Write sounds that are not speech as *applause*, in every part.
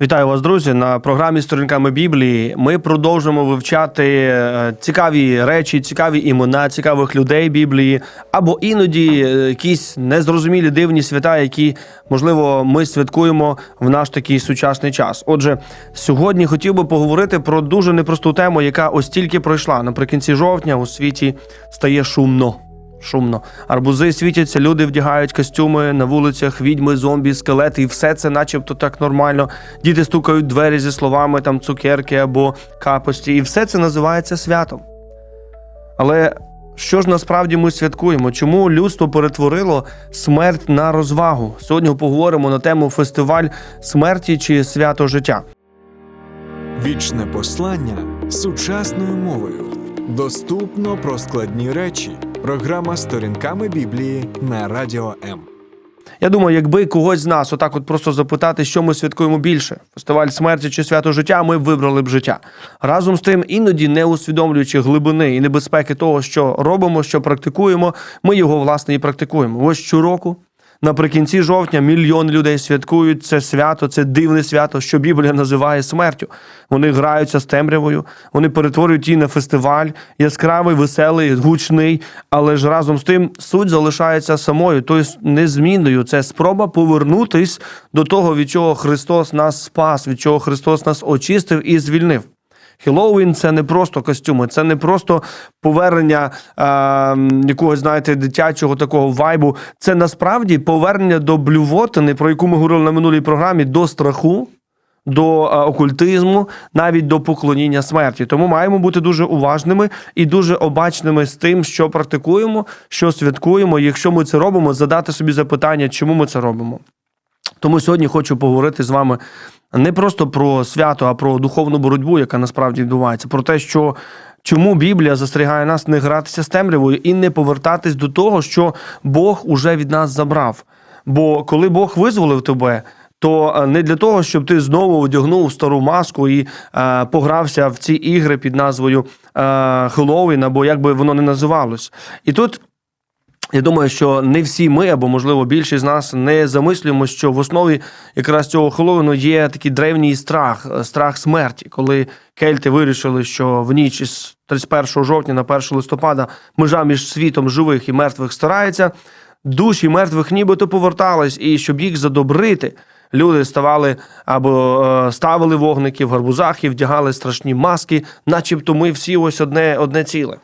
Вітаю вас, друзі. На програмі Сторінками Біблії ми продовжуємо вивчати е, цікаві речі, цікаві імена, цікавих людей Біблії, або іноді е, якісь незрозумілі дивні свята, які можливо ми святкуємо в наш такий сучасний час. Отже, сьогодні хотів би поговорити про дуже непросту тему, яка ось тільки пройшла. Наприкінці жовтня у світі стає шумно. Шумно. Арбузи світяться, люди вдягають костюми на вулицях, відьми, зомбі, скелети, і все це, начебто, так нормально. Діти стукають двері зі словами там цукерки або капості, і все це називається святом. Але що ж насправді ми святкуємо? Чому людство перетворило смерть на розвагу? Сьогодні поговоримо на тему фестиваль смерті чи свято життя. Вічне послання сучасною мовою. Доступно про складні речі. Програма сторінками Біблії на Радіо М. Я думаю, якби когось з нас отак от просто запитати, що ми святкуємо більше: фестиваль смерті чи свято життя, ми б вибрали б життя. Разом з тим, іноді не усвідомлюючи глибини і небезпеки того, що робимо, що практикуємо, ми його власне і практикуємо. Ось щороку. Наприкінці жовтня мільйон людей святкують це свято, це дивне свято, що Біблія називає смертю. Вони граються з темрявою, вони перетворюють її на фестиваль, яскравий, веселий, гучний, але ж разом з тим суть залишається самою, тобто незмінною. Це спроба повернутись до того, від чого Христос нас спас, від чого Христос нас очистив і звільнив. Хеллоуін це не просто костюми, це не просто повернення е, якогось, знаєте, дитячого такого вайбу. Це насправді повернення до блювотини, про яку ми говорили на минулій програмі, до страху. До окультизму, навіть до поклоніння смерті. Тому маємо бути дуже уважними і дуже обачними з тим, що практикуємо, що святкуємо. Якщо ми це робимо, задати собі запитання, чому ми це робимо. Тому сьогодні хочу поговорити з вами не просто про свято, а про духовну боротьбу, яка насправді відбувається, про те, що чому Біблія застерігає нас не гратися з темрявою і не повертатись до того, що Бог уже від нас забрав. Бо коли Бог визволив тебе. То е, не для того, щоб ти знову одягнув стару маску і е, погрався в ці ігри під назвою е, Хеллоуін, або як би воно не називалось. І тут я думаю, що не всі ми, або можливо більшість з нас не замислюємо, що в основі якраз цього Хеллоуіну є такий древній страх, е, страх смерті, коли кельти вирішили, що в ніч із 31 жовтня на 1 листопада межа між світом живих і мертвих старається, душі мертвих нібито повертались, і щоб їх задобрити. Люди ставали або е, ставили вогники в гарбузах і вдягали страшні маски, начебто ми всі ось одне, одне ціле.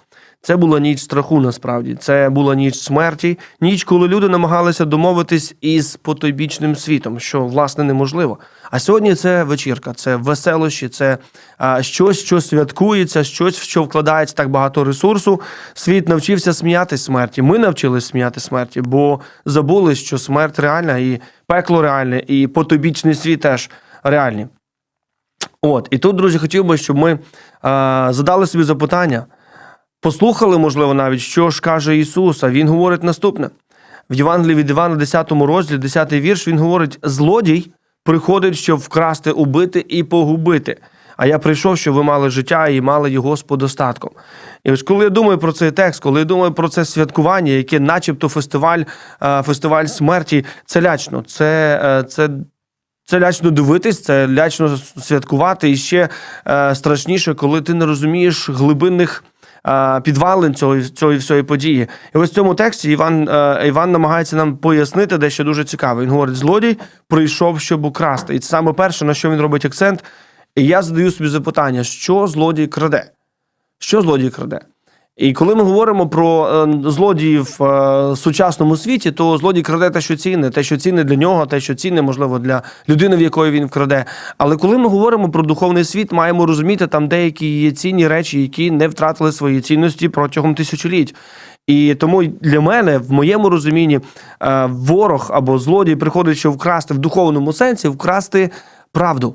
Це була ніч страху, насправді. Це була ніч смерті, ніч, коли люди намагалися домовитись із потойбічним світом, що власне неможливо. А сьогодні це вечірка, це веселощі, це а, щось, що святкується, щось, в що вкладається так багато ресурсу. Світ навчився сміятись смерті. Ми навчились сміяти смерті, бо забули, що смерть реальна, і пекло реальне, і потойбічний світ теж реальні. От, і тут, друзі, хотів би, щоб ми а, задали собі запитання. Послухали, можливо, навіть, що ж каже Ісус, а Він говорить наступне. В Євангелії від Івана, 10 розділі, 10 вірш, він говорить: злодій приходить, щоб вкрасти, убити і погубити. А я прийшов, щоб ви мали життя і мали його з подостатком. І ось коли я думаю про цей текст, коли я думаю про це святкування, яке, начебто, фестиваль, е, фестиваль смерті, це лячно. Це, е, це це лячно дивитись, це лячно святкувати. І ще е, страшніше, коли ти не розумієш глибинних підвалин цього, цієї всієї події. І ось в цьому тексті Іван, е, Іван намагається нам пояснити дещо дуже цікаве. Він говорить: злодій прийшов, щоб украсти. І це саме перше, на що він робить акцент. І я задаю собі запитання, що злодій краде? Що злодій краде? І коли ми говоримо про е, злодіїв в е, сучасному світі, то злодій краде те, що цінне, те, що цінне для нього, те, що цінне, можливо, для людини, в якої він вкраде. Але коли ми говоримо про духовний світ, маємо розуміти там деякі є цінні речі, які не втратили свої цінності протягом тисячоліть. І тому для мене, в моєму розумінні, е, ворог або злодій приходить, щоб вкрасти в духовному сенсі, вкрасти правду.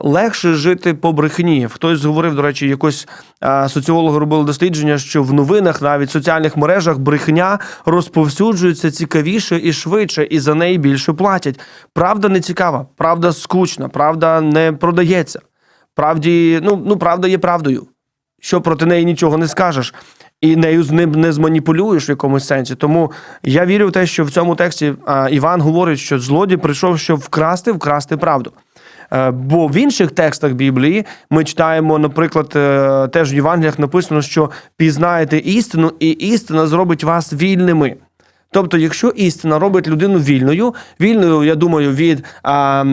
Легше жити по брехні. Хтось говорив, до речі, якось соціологи робили дослідження, що в новинах, навіть в соціальних мережах, брехня розповсюджується цікавіше і швидше, і за неї більше платять. Правда не цікава, правда скучна, правда не продається. Правді, ну, ну правда є правдою. Що проти неї нічого не скажеш. і нею з ним не зманіпулюєш в якомусь сенсі. Тому я вірю в те, що в цьому тексті Іван говорить, що злодій прийшов, щоб вкрасти, вкрасти правду. Е, Бо в інших текстах Біблії ми читаємо, наприклад, е, теж в Євангеліях написано, що пізнаєте істину, і істина зробить вас вільними. Тобто, якщо істина робить людину вільною, вільною, я думаю, від. А,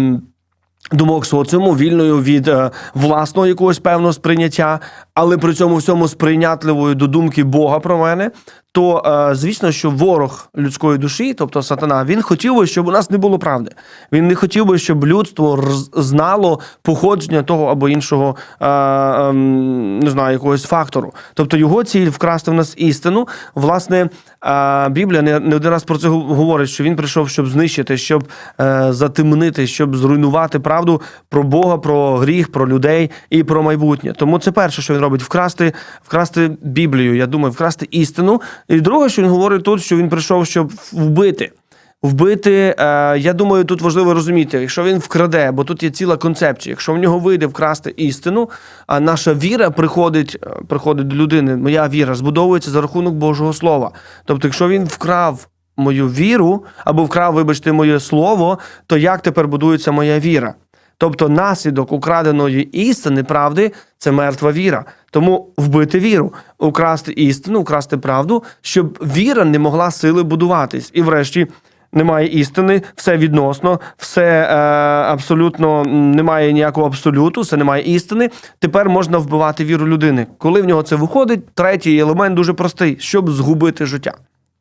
Думок соціуму, вільною від е, власного якогось певного сприйняття, але при цьому всьому сприйнятливою до думки Бога про мене, то е, звісно, що ворог людської душі, тобто сатана, він хотів би, щоб у нас не було правди. Він не хотів би, щоб людство знало походження того або іншого е, ем, не знаю, якогось фактору. Тобто його ціль вкрасти в нас істину. Власне, е, Біблія не, один раз про це говорить, що він прийшов, щоб знищити, щоб затемнити, щоб зруйнувати правду про Бога, про гріх, про людей і про майбутнє. Тому це перше, що він робить: вкрасти, вкрасти Біблію. Я думаю, вкрасти істину. І друге, що він говорить тут, що він прийшов, щоб вбити. Вбити, е, я думаю, тут важливо розуміти, якщо він вкраде, бо тут є ціла концепція. Якщо в нього вийде вкрасти істину, а наша віра приходить, е, приходить до людини, моя віра збудовується за рахунок Божого Слова. Тобто, якщо він вкрав мою віру або вкрав, вибачте, моє слово, то як тепер будується моя віра? Тобто наслідок украденої істини, правди це мертва віра. Тому вбити віру, украсти істину, украсти правду, щоб віра не могла сили будуватись. І врешті немає істини, все відносно, все е, абсолютно немає ніякого абсолюту, все немає істини. Тепер можна вбивати віру людини. Коли в нього це виходить, третій елемент дуже простий, щоб згубити життя.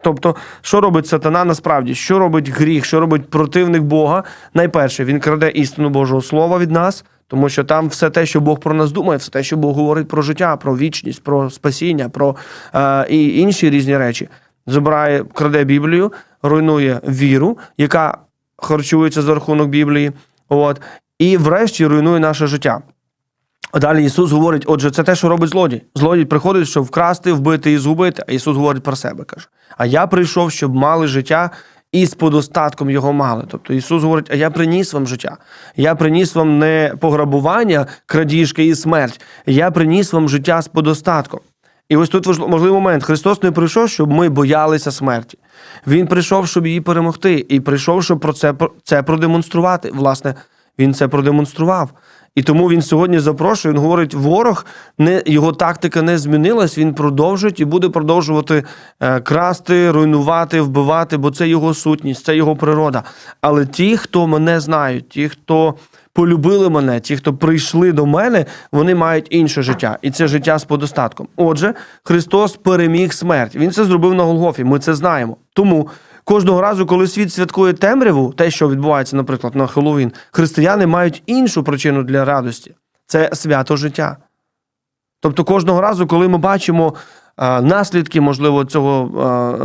Тобто, що робить сатана насправді? Що робить гріх, що робить противник Бога? Найперше, він краде істину Божого Слова від нас, тому що там все те, що Бог про нас думає, все те, що Бог говорить про життя, про вічність, про спасіння, про е, і інші різні речі. Забирає, краде Біблію, руйнує віру, яка харчується за рахунок Біблії. От, і врешті руйнує наше життя. Далі Ісус говорить: отже, це те, що робить злодій. Злодій приходить, щоб вкрасти, вбити і згубити. А Ісус говорить про себе, каже: А я прийшов, щоб мали життя і з подостатком його мали. Тобто Ісус говорить: А я приніс вам життя. Я приніс вам не пограбування, крадіжки і смерть. Я приніс вам життя з подостатком. І ось тут важливий момент. Христос не прийшов, щоб ми боялися смерті. Він прийшов, щоб її перемогти, і прийшов, щоб про це, це продемонструвати. Власне, він це продемонстрував. І тому він сьогодні запрошує. Він говорить: ворог не його тактика не змінилась. Він продовжить і буде продовжувати е, красти, руйнувати, вбивати, бо це його сутність, це його природа. Але ті, хто мене знають, ті, хто полюбили мене, ті, хто прийшли до мене, вони мають інше життя, і це життя з подостатком. Отже, Христос переміг смерть. Він це зробив на Голгофі. Ми це знаємо. Тому кожного разу, коли світ святкує темряву, те, що відбувається, наприклад, на Хеллоуін, християни мають іншу причину для радості це свято життя. Тобто кожного разу, коли ми бачимо наслідки, можливо, цього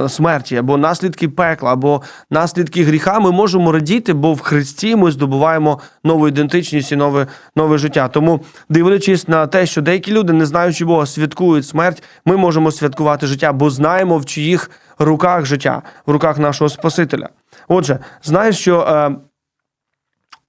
е, смерті, або наслідки пекла, або наслідки гріха, ми можемо радіти, бо в Христі ми здобуваємо нову ідентичність і нове, нове життя. Тому, дивлячись на те, що деякі люди, не знаючи Бога, святкують смерть, ми можемо святкувати життя, бо знаємо, в чиїх руках життя, в руках нашого Спасителя. Отже, знаєш, що.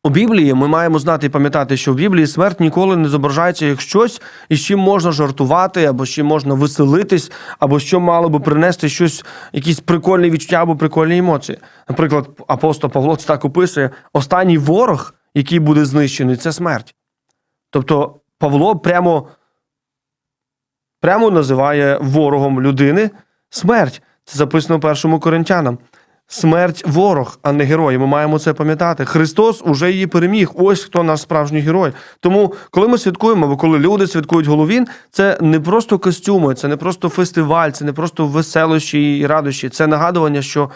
У Біблії ми маємо знати і пам'ятати, що в Біблії смерть ніколи не зображається як щось, із чим можна жартувати, або з чим можна веселитись, або що мало би принести щось, якісь прикольні відчуття або прикольні емоції. Наприклад, апостол Павло це так описує: останній ворог, який буде знищений, це смерть. Тобто Павло прямо, прямо називає ворогом людини смерть. Це записано першому коринтянам. Смерть ворог, а не герой. Ми маємо це пам'ятати. Христос уже її переміг. Ось хто наш справжній герой. Тому, коли ми святкуємо, або коли люди святкують Головін, це не просто костюми, це не просто фестиваль, це не просто веселощі і радощі. Це нагадування, що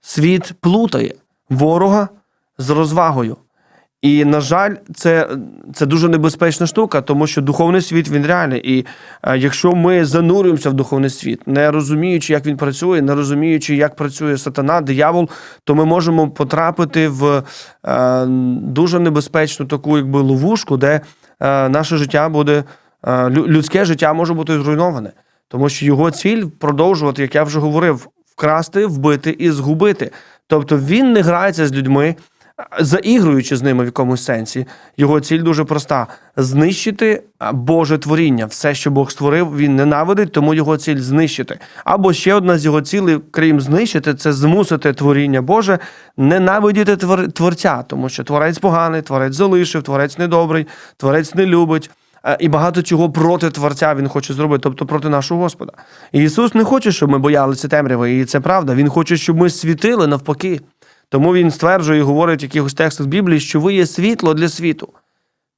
світ плутає ворога з розвагою. І, на жаль, це, це дуже небезпечна штука, тому що духовний світ він реальний. І е, якщо ми занурюємося в духовний світ, не розуміючи, як він працює, не розуміючи, як працює сатана, диявол, то ми можемо потрапити в е, дуже небезпечну таку якби ловушку, де е, наше життя буде, е, людське життя може бути зруйноване. Тому що його ціль продовжувати, як я вже говорив, вкрасти, вбити і згубити. Тобто він не грається з людьми. Заігруючи з ними в якомусь сенсі. Його ціль дуже проста: знищити Боже творіння. Все, що Бог створив, він ненавидить, тому його ціль знищити. Або ще одна з його цілей, крім знищити, це змусити творіння Боже ненавидіти творця, тому що творець поганий, творець залишив, творець недобрий, творець не любить. І багато чого проти Творця він хоче зробити, тобто проти нашого Господа. І Ісус не хоче, щоб ми боялися темряви, і це правда. Він хоче, щоб ми світили навпаки. Тому він стверджує і говорить в якихось текстах Біблії, що ви є світло для світу.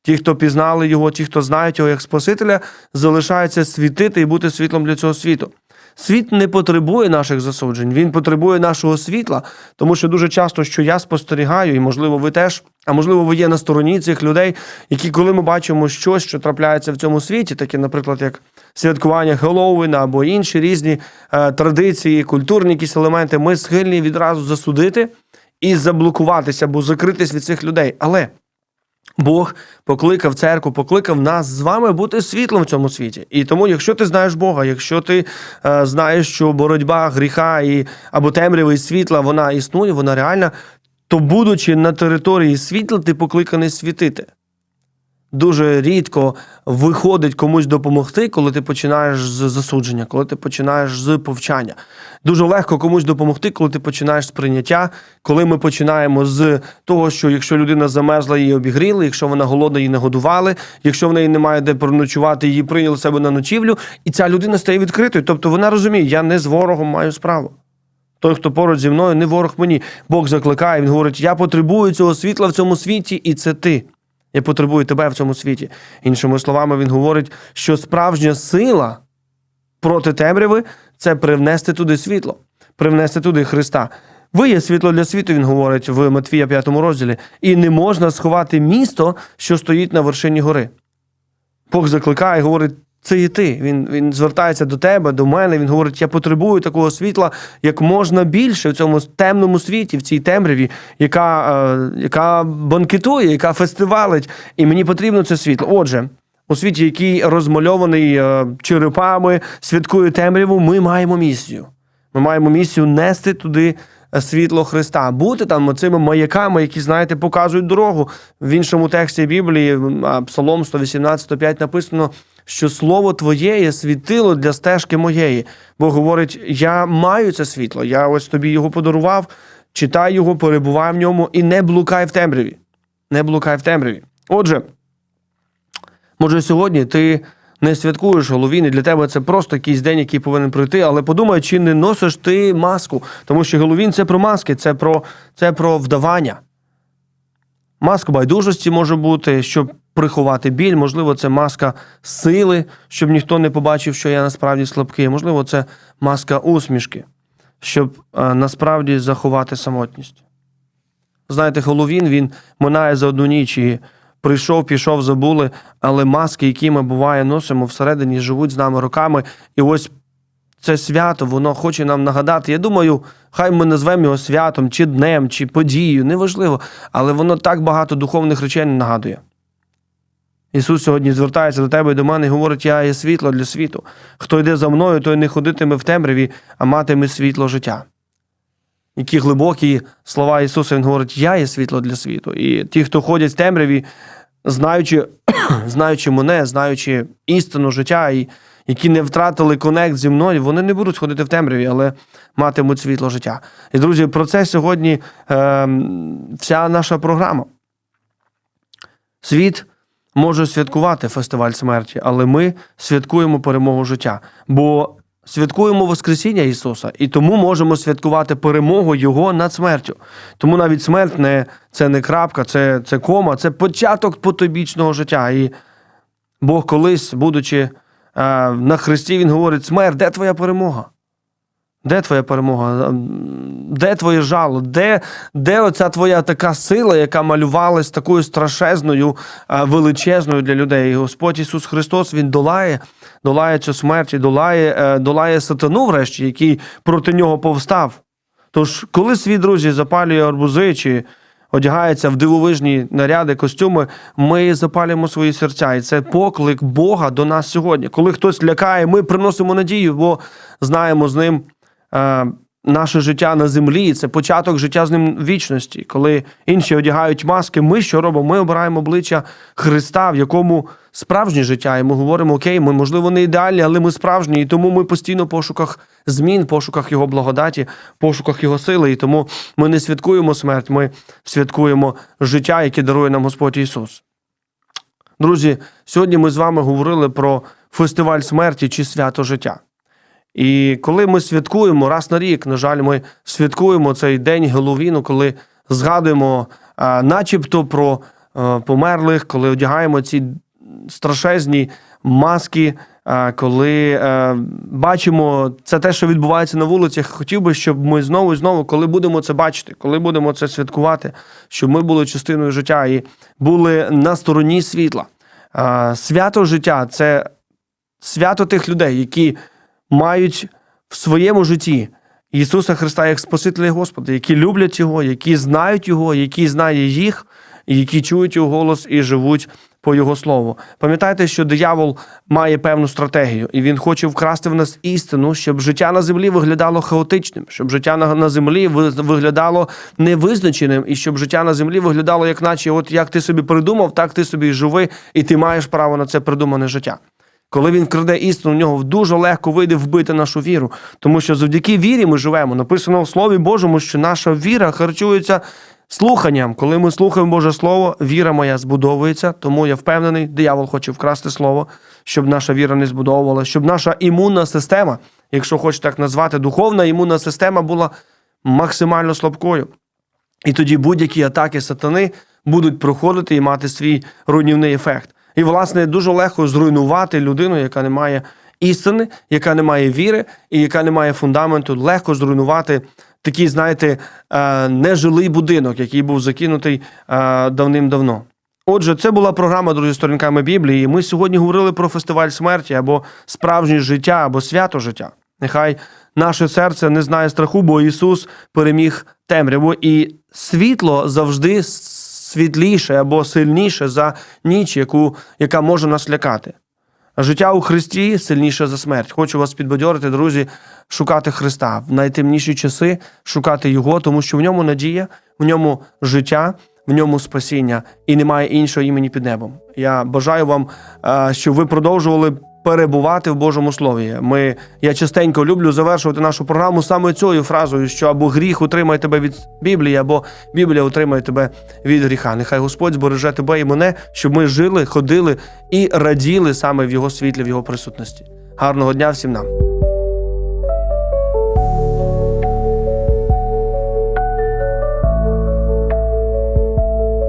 Ті, хто пізнали його, ті, хто знають його як Спасителя, залишаються світити і бути світлом для цього світу. Світ не потребує наших засуджень, він потребує нашого світла, тому що дуже часто, що я спостерігаю, і можливо, ви теж, а можливо, ви є на стороні цих людей, які, коли ми бачимо щось, що трапляється в цьому світі, таке, наприклад, як святкування Хеллоуіна або інші різні е, традиції, культурні якісь елементи, ми схильні відразу засудити і заблокуватися або закритись від цих людей. Але Бог покликав церкву, покликав нас з вами бути світлом в цьому світі. І тому, якщо ти знаєш Бога, якщо ти е, знаєш, що боротьба гріха і або темряви і світла вона існує, вона реальна, то будучи на території світла, ти покликаний світити. Дуже рідко виходить комусь допомогти, коли ти починаєш з засудження, коли ти починаєш з повчання. Дуже легко комусь допомогти, коли ти починаєш з прийняття, коли ми починаємо з того, що якщо людина замерзла, її обігріли, якщо вона голодна, її нагодували, якщо в неї немає де переночувати, її прийняли себе на ночівлю, і ця людина стає відкритою. Тобто вона розуміє, я не з ворогом маю справу. Той, хто поруч зі мною, не ворог мені. Бог закликає, він говорить: я потребую цього світла в цьому світі, і це ти. Я потребую тебе в цьому світі. Іншими словами, він говорить, що справжня сила проти темряви це привнести туди світло, привнести туди Христа. Ви є світло для світу, він говорить в Матвія 5 розділі, і не можна сховати місто, що стоїть на вершині гори. Бог закликає, говорить, це і ти. Він, він звертається до тебе, до мене. Він говорить: я потребую такого світла як можна більше в цьому темному світі, в цій темряві, яка, е, яка банкетує, яка фестивалить. І мені потрібно це світло. Отже, у світі, який розмальований е, черепами, святкує темряву, ми маємо місію. Ми маємо місію нести туди е, світло Христа, бути там цими маяками, які, знаєте, показують дорогу. В іншому тексті Біблії, Псалом 118, 105 написано, що слово Твоє є світило для стежки моєї. Бо говорить: я маю це світло, я ось тобі його подарував, читай його, перебувай в ньому і не блукай в темряві. Не блукай в темряві. Отже, може, сьогодні ти не святкуєш Головін, і для тебе це просто якийсь день, який повинен пройти, але подумай, чи не носиш ти маску, тому що Головін це про маски, це про, це про вдавання. Маска байдужості може бути, щоб приховати біль, можливо, це маска сили, щоб ніхто не побачив, що я насправді слабкий. Можливо, це маска усмішки, щоб е, насправді заховати самотність. Знаєте, Головін він минає за одну ніч і прийшов, пішов, забули, але маски, які ми буває носимо всередині, живуть з нами роками. І ось це свято, воно хоче нам нагадати. Я думаю, хай ми назвемо його святом, чи днем, чи подією, неважливо, але воно так багато духовних речей не нагадує. Ісус сьогодні звертається до тебе і до мене і говорить: Я є світло для світу. Хто йде за мною, той не ходитиме в темряві, а матиме світло життя. Які глибокі слова Ісуса Він говорить, я є світло для світу. І ті, хто ходять в темряві, знаючи, *clears throat* знаючи мене, знаючи істину життя, і які не втратили конект зі мною, вони не будуть ходити в темряві, але матимуть світло життя. І, друзі, про це сьогодні е, вся наша програма. Світ може святкувати фестиваль смерті, але ми святкуємо перемогу життя. Бо святкуємо Воскресіння Ісуса, і тому можемо святкувати перемогу Його над смертю. Тому навіть смерть не, це не крапка, це, це кома, це початок потобічного життя. І Бог колись, будучи на Христі, Він говорить: смерть, де твоя перемога? Де твоя перемога? Де твоє жало? Де, де оця твоя така сила, яка малювалась такою страшезною, величезною для людей? І Господь Ісус Христос Він долає, долає цю смерть і долає, е, долає сатану, врешті, який проти нього повстав. Тож, коли свій друзі запалює арбузи чи одягається в дивовижні наряди, костюми, ми запалюємо свої серця. І це поклик Бога до нас сьогодні. Коли хтось лякає, ми приносимо надію, бо знаємо з ним. Наше життя на землі, це початок життя з ним вічності. Коли інші одягають маски, ми що робимо? Ми обираємо обличчя Христа, в якому справжнє життя. І ми говоримо, окей, ми можливо не ідеальні, але ми справжні. І тому ми постійно в пошуках змін, в пошуках його благодаті, пошуках його сили. І тому ми не святкуємо смерть, ми святкуємо життя, яке дарує нам Господь Ісус. Друзі, сьогодні ми з вами говорили про фестиваль смерті чи свято життя. І коли ми святкуємо раз на рік, на жаль, ми святкуємо цей день Геловіну, коли згадуємо а, начебто про а, померлих, коли одягаємо ці страшезні маски, а, коли бачимо це те, що відбувається на вулицях. Хотів би, щоб ми знову і знову, коли будемо це бачити, коли будемо це святкувати, щоб ми були частиною життя і були на стороні світла. Свято життя це свято тих людей, які мають в своєму житті Ісуса Христа як Спасителя і Господа, які люблять Його, які знають Його, які знає їх, які чують Його голос і живуть по Його слову. Пам'ятайте, що диявол має певну стратегію, і він хоче вкрасти в нас істину, щоб життя на землі виглядало хаотичним, щоб життя на, землі виглядало невизначеним, і щоб життя на землі виглядало, як наче, от як ти собі придумав, так ти собі і живи, і ти маєш право на це придумане життя. Коли він краде істину, у нього дуже легко вийде вбити нашу віру, тому що завдяки вірі ми живемо. Написано в Слові Божому, що наша віра харчується слуханням. Коли ми слухаємо Боже Слово, віра моя збудовується. Тому я впевнений, диявол хоче вкрасти слово, щоб наша віра не збудовувала, щоб наша імунна система, якщо хоч так назвати, духовна імунна система була максимально слабкою. І тоді будь-які атаки сатани будуть проходити і мати свій руйнівний ефект. І, власне, дуже легко зруйнувати людину, яка не має істини, яка не має віри і яка не має фундаменту. Легко зруйнувати такий, знаєте, е, нежилий будинок, який був закинутий е, давним-давно. Отже, це була програма друзі сторінками Біблії. Ми сьогодні говорили про фестиваль смерті або справжнє життя, або свято життя. Нехай наше серце не знає страху, бо Ісус переміг темряву, і світло завжди світліше або сильніше за ніч, яку, яка може нас лякати. Життя у Христі сильніше за смерть. Хочу вас підбадьорити, друзі, шукати Христа в найтемніші часи, шукати Його, тому що в ньому надія, в ньому життя, в ньому спасіння і немає іншого імені під небом. Я бажаю вам, е, щоб ви продовжували перебувати в Божому Слові. Ми, я частенько люблю завершувати нашу програму саме цією фразою, що або гріх утримає тебе від Біблії, або Біблія утримає тебе від гріха. Нехай Господь збереже тебе і мене, щоб ми жили, ходили і раділи саме в Його світлі, в Його присутності. Гарного дня всім нам!